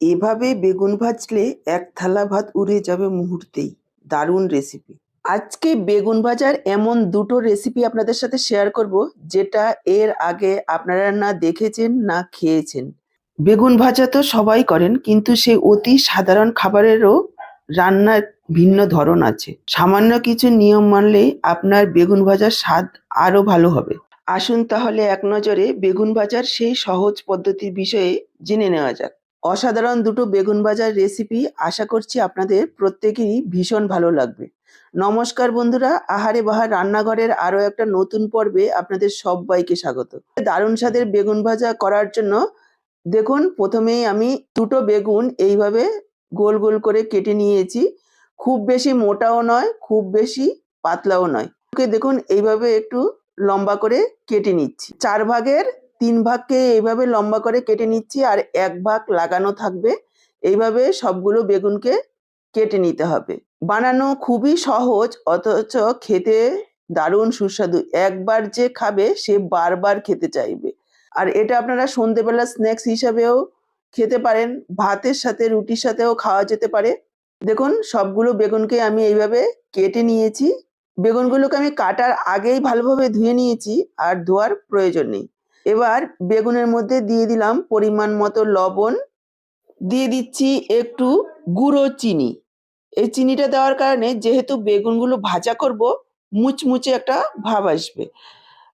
এভাবে বেগুন ভাজলে এক থালা ভাত উড়ে যাবে মুহূর্তেই। দারুণ রেসিপি আজকে বেগুন ভাজার এমন দুটো রেসিপি আপনাদের সাথে শেয়ার করব, যেটা এর আগে আপনারা না দেখেছেন, না খেয়েছেন। বেগুন ভাজা তো সবাই করেন, কিন্তু সেই অতি সাধারণ খাবারেরও রান্নার ভিন্ন ধরন আছে। সামান্য কিছু নিয়ম মানলেই আপনার বেগুন ভাজার স্বাদ আরও ভালো হবে। আসুন তাহলে এক নজরে বেগুন ভাজার সেই সহজ পদ্ধতির বিষয়ে জেনে নেওয়া যাক। অসাধারণ দুটো বেগুন ভাজার রেসিপি আশা করছি আপনাদের প্রত্যেকেরই ভীষণ ভালো লাগবে। নমস্কার বন্ধুরা, আহারে বাহার রান্নাঘরের আরও একটা নতুন পর্বে আপনাদের সবাইকে স্বাগত। দারুণ স্বাদের বেগুন ভাজা করার জন্য দেখুন, প্রথমেই আমি দুটো বেগুন এইভাবে গোল গোল করে কেটে নিয়েছি। খুব বেশি মোটাও নয়, খুব বেশি পাতলাও নয়। ওকে দেখুন, এইভাবে একটু লম্বা করে কেটে নিচ্ছি। চার ভাগের তিন ভাগকে এইভাবে লম্বা করে কেটে নিচ্ছি আর এক ভাগ লাগানো থাকবে। এইভাবে সবগুলো বেগুনকে কেটে নিতে হবে। বানানো খুবই সহজ, অথচ খেতে দারুণ সুস্বাদু। একবার যে খাবে, সে বারবার খেতে চাইবে। আর এটা আপনারা সন্ধেবেলা স্ন্যাক্স হিসাবেও খেতে পারেন, ভাতের সাথে, রুটির সাথেও খাওয়া যেতে পারে। দেখুন, সবগুলো বেগুনকে আমি এইভাবে কেটে নিয়েছি। বেগুনগুলোকে আমি কাটার আগেই ভালোভাবে ধুয়ে নিয়েছি, আর ধোয়ার প্রয়োজন নেই। এবার বেগুনের মধ্যে দিয়ে দিলাম পরিমাণ মতো লবণ। দিয়ে দিচ্ছি একটু গুঁড়ো চিনি। এই চিনিটা দেওয়ার কারণে যেহেতু বেগুনগুলো ভাজা করব, মুচমুচে একটা ভাব আসবে।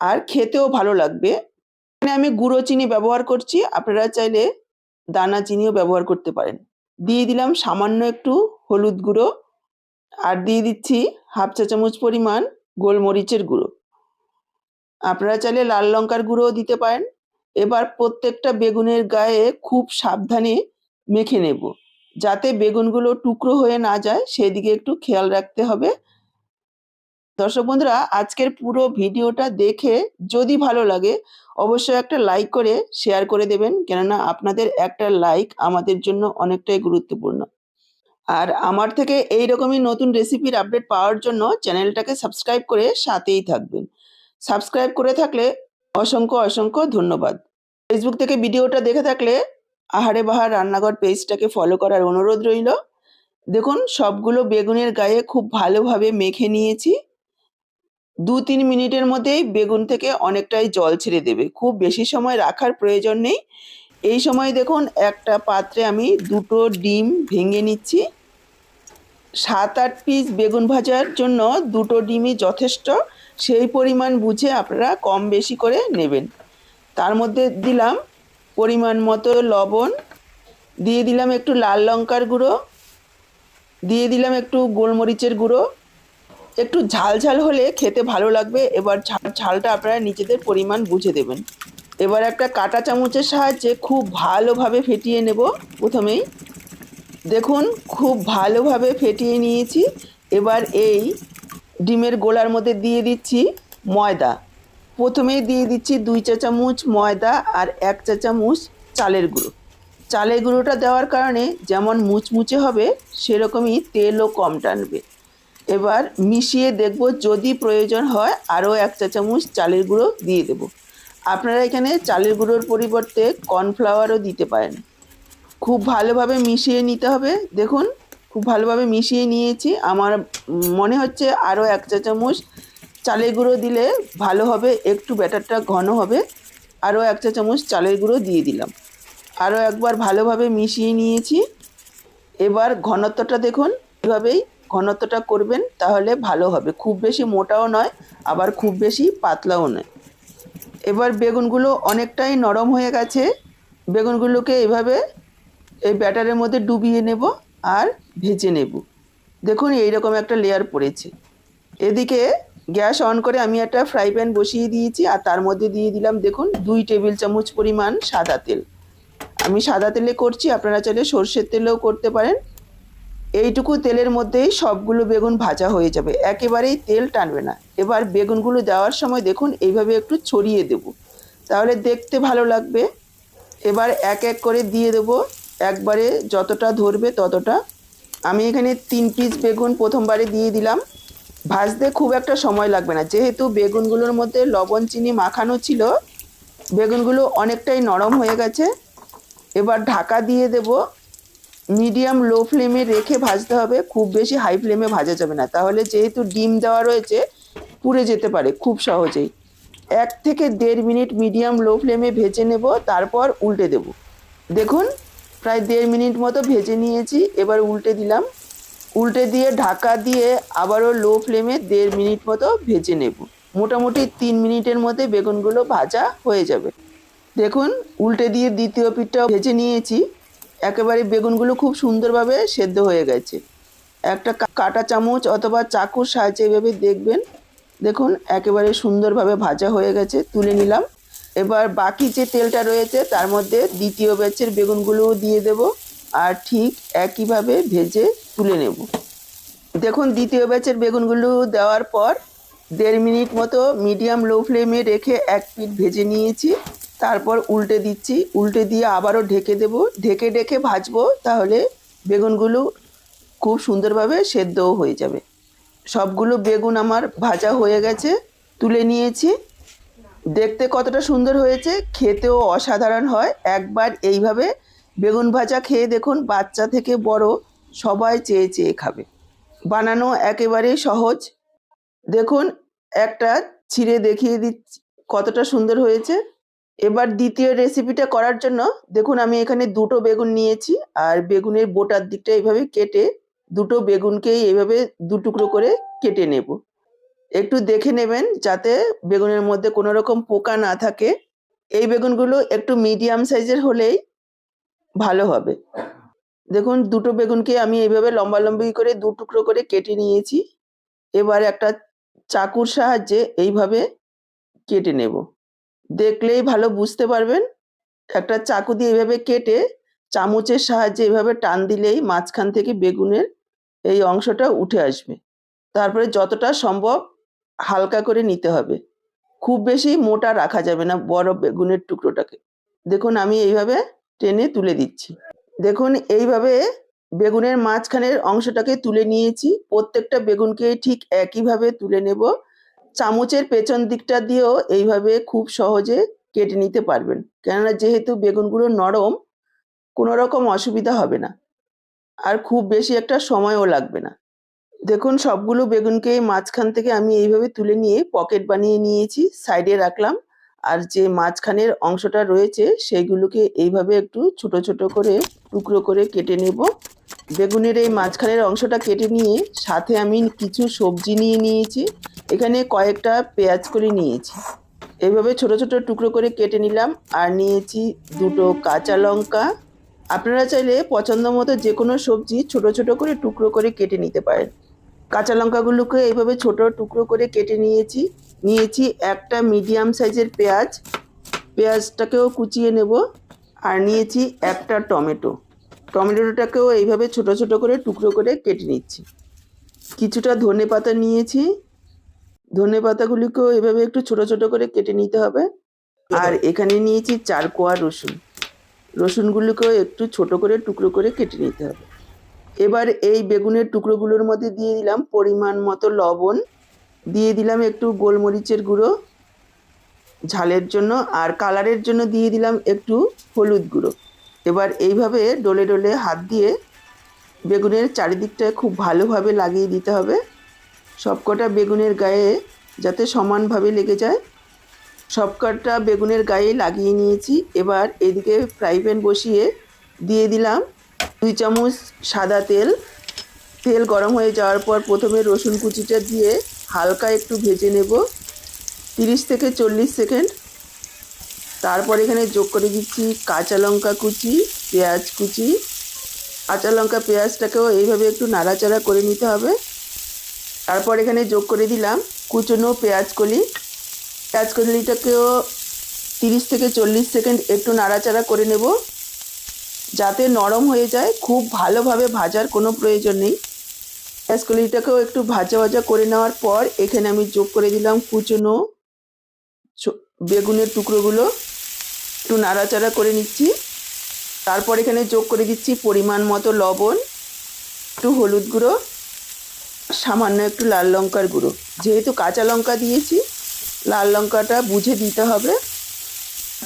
আর খেতেও ভালো লাগবে। এখানে আমি গুঁড়ো চিনি ব্যবহার করছি। আপনারা চাইলে দানা চিনিও ব্যবহার করতে পারেন। দিয়ে দিলাম সামান্য একটু হলুদ গুঁড়ো। আর দিয়ে দিচ্ছি হাফ চা চামচ পরিমাণ গোলমরিচের গুঁড়ো। আপনারা চাইলে লাল লঙ্কার গুঁড়োও দিতে পারেন। এবার প্রত্যেকটা বেগুনের গায়ে খুব সাবধানে মেখে নেব। যাতে বেগুনগুলো টুকরো হয়ে না যায়, সেদিকে একটু খেয়াল রাখতে হবে। দর্শক বন্ধুরা, আজকের পুরো ভিডিওটা দেখে যদি ভালো লাগে, অবশ্যই একটা লাইক করে শেয়ার করে দেবেন। কেননা আপনাদের একটা লাইক আমাদের জন্য অনেকটাই গুরুত্বপূর্ণ। আর আমার থেকে এই রকমই নতুন রেসিপির আপডেট পাওয়ার জন্য চ্যানেলটাকে সাবস্ক্রাইব করে সাথেই থাকবেন। সাবস্ক্রাইব করে থাকলে অসংখ্য অসংখ্য ধন্যবাদ। ফেসবুক থেকে ভিডিওটা দেখে থাকলে আহারে বাহার রান্নাঘর পেজটাকে ফলো করার অনুরোধ রইল। দেখুন, সবগুলো বেগুনের গায়ে খুব ভালোভাবে মেখে নিয়েছি। দু তিন মিনিটের মধ্যেই বেগুন থেকে অনেকটাই জল ছেড়ে দেবে। খুব বেশি সময় রাখার প্রয়োজন নেই। এই সময় দেখুন, একটা পাত্রে আমি দুটো ডিম ভেঙে নিচ্ছি। সাত আট পিস বেগুন ভাজার জন্য দুটো ডিমই যথেষ্ট। সেই পরিমাণ বুঝে আপনারা কম বেশি করে নেবেন। তার মধ্যে দিলাম পরিমাণ মতো লবণ, দিয়ে দিলাম একটু লাল লঙ্কার গুঁড়ো, দিয়ে দিলাম একটু গোলমরিচের গুঁড়ো। একটু ঝাল ঝাল হলে খেতে ভালো লাগবে, এবার ঝাল ঝালটা আপনারা নিজেদের পরিমাণ বুঝে দেবেন। এবার একটা কাঁটা চামচের সাহায্যে খুব ভালোভাবে ফেটিয়ে নেব প্রথমেই। দেখুন, খুব ভালোভাবে ফেটিয়ে নিয়েছি। এবার এই ডিমের গোলার মধ্যে দিয়ে দিচ্ছি ময়দা। প্রথমেই দিয়ে দিচ্ছি দুই চা চামচ ময়দা আর এক চা চামচ চালের গুঁড়ো। চালের গুঁড়োটা দেওয়ার কারণে যেমন মুচমুচে হবে, সেরকমই তেলও কম টানবে। এবার মিশিয়ে দেখব যদি প্রয়োজন হয় আরও এক চা চামচ চালের গুঁড়ো দিয়ে দেব। আপনারা এখানে চালের গুঁড়োর পরিবর্তে কর্নফ্লাওয়ারও দিতে পারেন। খুব ভালোভাবে মিশিয়ে নিতে হবে। দেখুন খুব ভালোভাবে মিশিয়ে নিয়েছি। আমার মনে হচ্ছে আরও এক চা চামচ চালের গুঁড়ো দিলে ভালো হবে, একটু ব্যাটারটা ঘন হবে। আরও এক চা চামচ চালের গুঁড়ো দিয়ে দিলাম। আরও একবার ভালোভাবে মিশিয়ে নিয়েছি। এবার ঘনত্বটা দেখুন, এভাবেই ঘনত্বটা করবেন তাহলে ভালো হবে। খুব বেশি মোটাও নয়, আবার খুব বেশি পাতলাও নয়। এবার বেগুনগুলো অনেকটাই নরম হয়ে গেছে। বেগুনগুলোকে এভাবে এই ব্যাটারের মধ্যে ডুবিয়ে নেব। আর ভেজে নেব। দেখুন, এইরকম একটা লেয়ার পড়েছে। এদিকে গ্যাস অন করে আমি একটা ফ্রাই প্যান বসিয়ে দিয়েছি আর তার মধ্যে দিয়ে দিলাম, দেখুন, দুই টেবিল চামচ পরিমাণ সাদা তেল। আমি সাদা তেলে করছি, আপনারা চাইলে সর্ষের তেলেও করতে পারেন। এইটুকু তেলের মধ্যেই সবগুলো বেগুন ভাজা হয়ে যাবে। একেবারেই তেল টানবে না। এবার বেগুনগুলো দেওয়ার সময় দেখুন, এইভাবে একটু ছড়িয়ে দেব। তাহলে দেখতে ভালো লাগবে। এবার এক এক করে দিয়ে দেবো। একবারে যতটা ধরবে ততটা। আমি এখানে তিন পিস বেগুন প্রথমবারে দিয়ে দিলাম। ভাজতে খুব একটা সময় লাগবে না। যেহেতু বেগুনগুলোর মধ্যে লবণ, চিনি মাখানো ছিল, বেগুনগুলো অনেকটাই নরম হয়ে গেছে। এবার ঢাকা দিয়ে দেব। মিডিয়াম লো ফ্লেমে রেখে ভাজতে হবে। খুব বেশি হাই ফ্লেমে ভাজা যাবে না। তাহলে যেহেতু ডিম দেওয়া রয়েছে, পুড়ে যেতে পারে খুব সহজেই। এক থেকে দেড় মিনিট মিডিয়াম লো ফ্লেমে ভেজে নেব, তারপর উল্টে দেব। দেখুন প্রায় দেড় মিনিট মতো ভেজে নিয়েছি, এবার উল্টে দিলাম। উল্টে দিয়ে ঢাকা দিয়ে আবারও লো ফ্লেমে দেড় মিনিট মতো ভেজে নেব। মোটামুটি তিন মিনিটের মধ্যে বেগুনগুলো ভাজা হয়ে যাবে। দেখুন, উল্টে দিয়ে দ্বিতীয় পিঠটাও ভেজে নিয়েছি। একেবারে বেগুনগুলো খুব সুন্দরভাবে সেদ্ধ হয়ে গেছে। একটা কাঁটা চামচ অথবা চাকুর সাহায্যে এভাবে দেখবেন। দেখুন, একেবারে সুন্দরভাবে ভাজা হয়ে গেছে, তুলে নিলাম। এবার বাকি যে তেলটা রয়েছে, তার মধ্যে দ্বিতীয় ব্যাচের বেগুনগুলোও দিয়ে দেব। আর ঠিক একইভাবে ভেজে তুলে নেব। দেখুন, দ্বিতীয় ব্যাচের বেগুনগুলো দেওয়ার পর দেড় মিনিট মতো মিডিয়াম লো ফ্লেমে রেখে এক পিট ভেজে নিয়েছি। তারপর উল্টে দিচ্ছি। উল্টে দিয়ে আবারও ঢেকে দেব। ঢেকে ঢেকে ভাজবো, তাহলে বেগুনগুলো খুব সুন্দরভাবে সেদ্ধও হয়ে যাবে। সবগুলো বেগুন আমার ভাজা হয়ে গেছে। তুলে নিয়েছি। দেখতে কতটা সুন্দর হয়েছে, খেতেও অসাধারণ হয়। একবার এইভাবে বেগুন ভাজা খেয়ে দেখুন, বাচ্চা থেকে বড় সবাই চেয়ে চেয়ে খাবে। বানানো একেবারেই সহজ। দেখুন, একটা ছিঁড়ে দেখিয়ে দিচ্ছি কতটা সুন্দর হয়েছে। এবার দ্বিতীয় রেসিপিটা করার জন্য দেখুন, আমি এখানে দুটো বেগুন নিয়েছি আর বেগুনের বোটার দিকটা এইভাবে কেটে দুটো বেগুনকেই এইভাবে দু টুকরো করে কেটে নেব। একটু দেখে নেবেন যাতে বেগুনের মধ্যে কোনো রকম পোকা না থাকে। এই বেগুনগুলো একটু মিডিয়াম সাইজের হলেই ভালো হবে। দেখুন, দুটো বেগুনকে আমি এইভাবে লম্বা লম্বি করে দু টুকরো করে কেটে নিয়েছি। এবার একটা চাকুর সাহায্যে এইভাবে কেটে নেব। দেখলেই ভালো বুঝতে পারবেন, একটা চাকু দিয়ে এইভাবে কেটে চামচের সাহায্যে এভাবে টান দিলেই মাঝখান থেকে বেগুনের এই অংশটা উঠে আসবে। তারপরে যতটা সম্ভব হালকা করে নিতে হবে। খুব বেশি মোটা রাখা যাবে না, বড় বেগুনের টুকরোটাকে। দেখুন, আমি এইভাবে টেনে তুলে দিচ্ছি। দেখুন, এইভাবে বেগুনের মাঝখানের অংশটাকে তুলে নিয়েছি। প্রত্যেকটা বেগুনকে ঠিক একইভাবে তুলে নেব। চামচের পেছন দিকটা দিয়েও এইভাবে খুব সহজে কেটে নিতে পারবেন। কেননা, যেহেতু বেগুনগুলো নরম, কোনো রকম অসুবিধা হবে না। আর খুব বেশি একটা সময়ও লাগবে না। দেখুন, সবগুলো বেগুনকে মাঝখান থেকে আমি এইভাবে তুলে নিয়ে পকেট বানিয়ে নিয়েছি, সাইডে রাখলাম। আর যে মাঝখানের অংশটা রয়েছে, সেইগুলোকে এইভাবে একটু ছোট ছোট করে টুকরো করে কেটে নেব। বেগুনের এই মাঝখানের অংশটা কেটে নিয়ে সাথে আমি কিছু সবজি নিয়ে নিয়েছি। এখানে কয়েকটা পেঁয়াজ করে নিয়েছি। এইভাবে ছোট ছোট টুকরো করে কেটে নিলাম। আর নিয়েছি দুটো কাঁচা লঙ্কা। আপনারা চাইলে পছন্দ মতো যে কোনো সবজি ছোট ছোট করে টুকরো করে কেটে নিতে পারেন। কাঁচা লঙ্কাগুলোকে এইভাবে ছোট টুকরো করে কেটে নিয়েছি। নিয়েছি একটা মিডিয়াম সাইজের পেঁয়াজ। পেঁয়াজটাকেও কুচিয়ে নেব। আর নিয়েছি একটা টমেটো। টমেটোটাকেও এইভাবে ছোট ছোট করে টুকরো করে কেটে নিচ্ছি। কিছুটা ধনে পাতা নিয়েছি। ধনে পাতাগুলিকেও এভাবে একটু ছোট ছোট করে কেটে নিতে হবে। আর এখানে নিয়েছি চার কোয়া রসুন। রসুনগুলোকেও একটু ছোট করে টুকরো করে কেটে নিতে হবে। এবার এই বেগুনের টুকরোগুলোর মধ্যে দিয়ে দিলাম পরিমাণ মতো লবণ। দিয়ে দিলাম একটু গোলমরিচের গুঁড়ো ঝালের জন্য আর কালারের জন্য দিয়ে দিলাম একটু হলুদ গুঁড়ো। এবার এইভাবে ডলে ডলে হাত দিয়ে বেগুনের চারিদিকটা খুব ভালোভাবে লাগিয়ে দিতে হবে। সবকটা বেগুনের গায়ে যাতে সমানভাবে লেগে যায়। সবকটা বেগুনের গায়ে লাগিয়ে নিয়েছি। এবার এদিকে ফ্রাই প্যান বসিয়ে দিয়ে দিলাম দুই চামচ সাদা তেল। তেল গরম হয়ে যাওয়ার পর প্রথমে রসুন কুচিটা দিয়ে হালকা একটু ভেজে নেব। তিরিশ থেকে চল্লিশ সেকেন্ড। তারপর এখানে যোগ করে দিচ্ছি কাঁচা লঙ্কা কুচি, পেঁয়াজ কুচি। কাঁচা লঙ্কা, পেঁয়াজটাকেও এইভাবে একটু নাড়াচাড়া করে নিতে হবে। তারপর এখানে যোগ করে দিলাম কুচনো পেঁয়াজ কলি। পেঁয়াজ কলিটাকেও তিরিশ থেকে চল্লিশ সেকেন্ড একটু নাড়াচাড়া করে নেব। যাতে নরম হয়ে যায়, খুব ভালোভাবে ভাজার কোনো প্রয়োজন নেই। পেঁয়াজ কলিটাকেও একটু ভাজা ভাজা করে নেওয়ার পর এখানে আমি যোগ করে দিলাম কুচনো বেগুনের টুকরোগুলো। একটু নাড়াচাড়া করে নিচ্ছি। তারপর এখানে যোগ করে দিচ্ছি পরিমাণ মতো লবণ, একটু হলুদ গুঁড়ো, সামান্য একটু লাল লঙ্কার গুঁড়ো। যেহেতু কাঁচা লঙ্কা দিয়েছি, লাল লঙ্কাটা বুঝে দিতে হবে।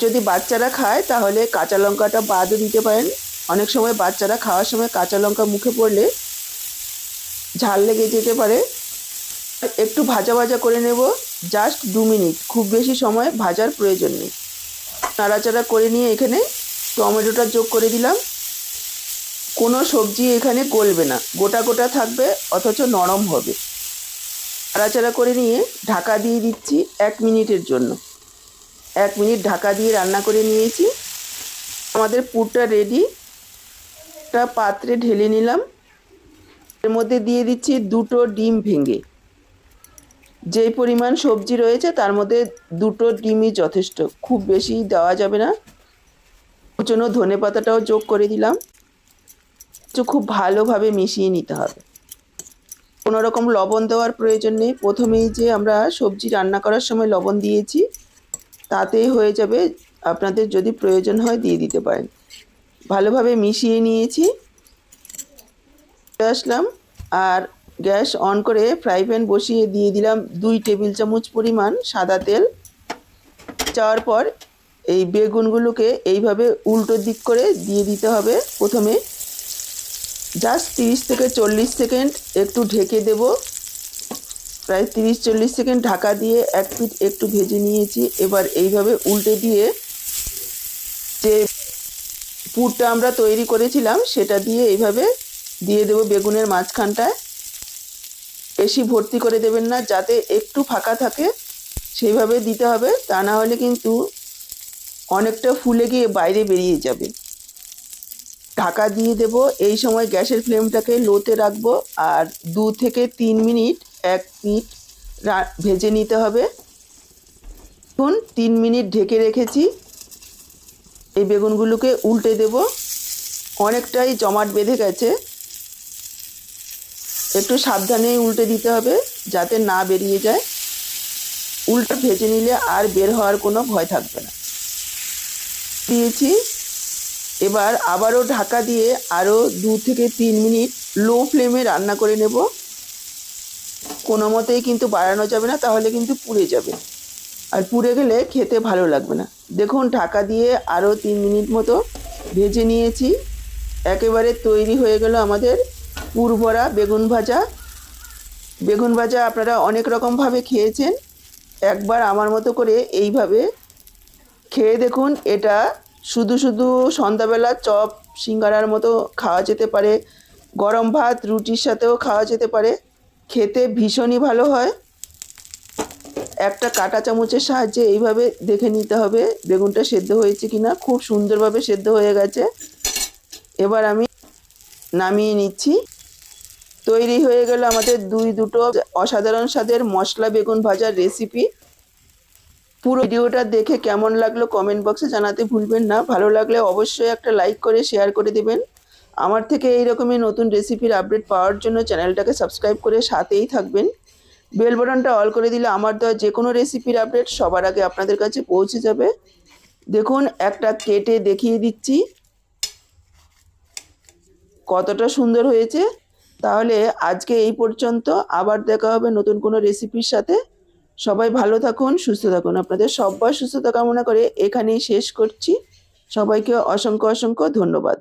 যদি বাচ্চারা খায়, তাহলে কাঁচা লঙ্কাটা বাদও দিতে পারেন। অনেক সময় বাচ্চারা খাওয়ার সময় কাঁচা লঙ্কা মুখে পড়লে ঝাল লেগে যেতে পারে। একটু ভাজা ভাজা করে নেব, জাস্ট দু মিনিট। খুব বেশি সময় ভাজার প্রয়োজন নেই। নাড়াচাড়া করে নিয়ে এখানে টমেটোটা যোগ করে দিলাম। কোনো সবজি এখানে গলবে না। গোটা গোটা থাকবে, অথচ নরম হবে। নাড়াচাড়া করে নিয়ে ঢাকা দিয়ে দিচ্ছি এক মিনিটের জন্য। এক মিনিট ঢাকা দিয়ে রান্না করে নিয়েছি। আমাদের পুরটা রেডি একটা পাত্রে ঢেলে নিলাম। এর মধ্যে দিয়ে দিচ্ছি দুটো ডিম ভেঙে। যেই পরিমাণ সবজি রয়েছে, তার মধ্যে দুটো ডিমই যথেষ্ট। খুব বেশি দেওয়া যাবে না। ওর জন্য ধনে পাতাটাও যোগ করে দিলাম। খুব ভালোভাবে মিশিয়ে নিতে হবে। কোনো রকম লবণ দেওয়ার প্রয়োজন নেই। প্রথমেই যে আমরা সবজি রান্না করার সময় লবণ দিয়েছি তাতেই হয়ে যাবে। আপনাদের যদি প্রয়োজন হয় দিয়ে দিতে পারেন। ভালোভাবে মিশিয়ে নিয়েছি। আসলাম আর গ্যাস অন করে ফ্রাই প্যান বসিয়ে দিয়ে দিলাম দুই টেবিল চামচ পরিমাণ সাদা তেল। চাওয়ার পর এই বেগুনগুলোকে এইভাবে উল্টো দিক করে দিয়ে দিতে হবে প্রথমে। জাস্ট তিরিশ থেকে চল্লিশ সেকেন্ড একটু ঢেকে দেব। প্রায় তিরিশ চল্লিশ সেকেন্ড ঢাকা দিয়ে এক পিঠ একটু ভেজে নিয়েছি। এবার এইভাবে উল্টে দিয়ে যে পুরটা আমরা তৈরি করেছিলাম, সেটা দিয়ে এইভাবে দিয়ে দেবো বেগুনের মাঝখানটায়। বেশি ভর্তি করে দেবেন না, যাতে একটু ফাঁকা থাকে, সেইভাবে দিতে হবে। তা না হলে কিন্তু অনেকটা ফুলে গিয়ে বাইরে বেরিয়ে যাবে। ঢাকা দিয়ে দেব। এই সময় গ্যাসের ফ্লেমটাকে লোতে রাখব, আর দু থেকে তিন মিনিট এক মিনিট ভেজে নিতে হবে। এখন তিন মিনিট ঢেকে রেখেছি। এই বেগুনগুলোকে উল্টে দেব। অনেকটাই জমাট বেঁধে গেছে। একটু সাবধানে উল্টে দিতে হবে যাতে না বেরিয়ে যায়। উল্টো ভেজে নিলে আর বের হওয়ার কোনো ভয় থাকবে না। দিয়েছি। এবার আবারও ঢাকা দিয়ে আরও দু থেকে তিন মিনিট লো ফ্লেমে রান্না করে নেব। কোনো মতেই কিন্তু বাড়ানো যাবে না, তাহলে কিন্তু পুড়ে যাবে। আর পুড়ে গেলে খেতে ভালো লাগবে না। দেখুন, ঢাকা দিয়ে আরও তিন মিনিট মতো ভেজে নিয়েছি। একেবারে তৈরি হয়ে গেল আমাদের পুরভরা বেগুন ভাজা। বেগুন ভাজা আপনারা অনেক রকমভাবে খেয়েছেন। একবার আমার মতো করে এইভাবে খেয়ে দেখুন, এটা শুধু শুধু সন্ধ্যাবেলা চপ, সিঙ্গারার মতো খাওয়া যেতে পারে, গরম ভাত, রুটির সাথেও খাওয়া যেতে পারে। খেতে ভীষণই ভালো হয়। একটা কাঁটা চামচের সাহায্যে এইভাবে দেখে নিতে হবে বেগুনটা সেদ্ধ হয়েছে কি না খুব সুন্দরভাবে সেদ্ধ হয়ে গেছে। এবার আমি নামিয়ে নিচ্ছি। তৈরি হয়ে গেল আমাদের দুই দুটো অসাধারণ স্বাদের মশলা বেগুন ভাজার রেসিপি পুরো ভিডিওটা দেখে কেমন লাগল কমেন্ট বক্সে জানাতে ভুলবেন না। ভালো লাগলে অবশ্যই একটা লাইক করে শেয়ার করে দেবেন। আমার থেকে এই রকমই নতুন রেসিপির আপডেট পাওয়ার জন্য চ্যানেলটাকে সাবস্ক্রাইব করে সাথেই থাকবেন। বেল বাটনটা অল করে দিলে আমার দেওয়া যে কোনো রেসিপির আপডেট সবার আগে আপনাদের কাছে পৌঁছে যাবে। দেখুন, একটা কেটে দেখিয়ে দিচ্ছি। কতটা সুন্দর হয়েছে। তাহলে আজকে এই পর্যন্ত। আবার দেখা হবে নতুন কোনো রেসিপির সাথে। সবাই ভালো থাকুন, সুস্থ থাকুন। আপনাদের সব্বার সুস্থতা কামনা করে এখানেই শেষ করছি। সবাইকে অসংখ্য অসংখ্য ধন্যবাদ।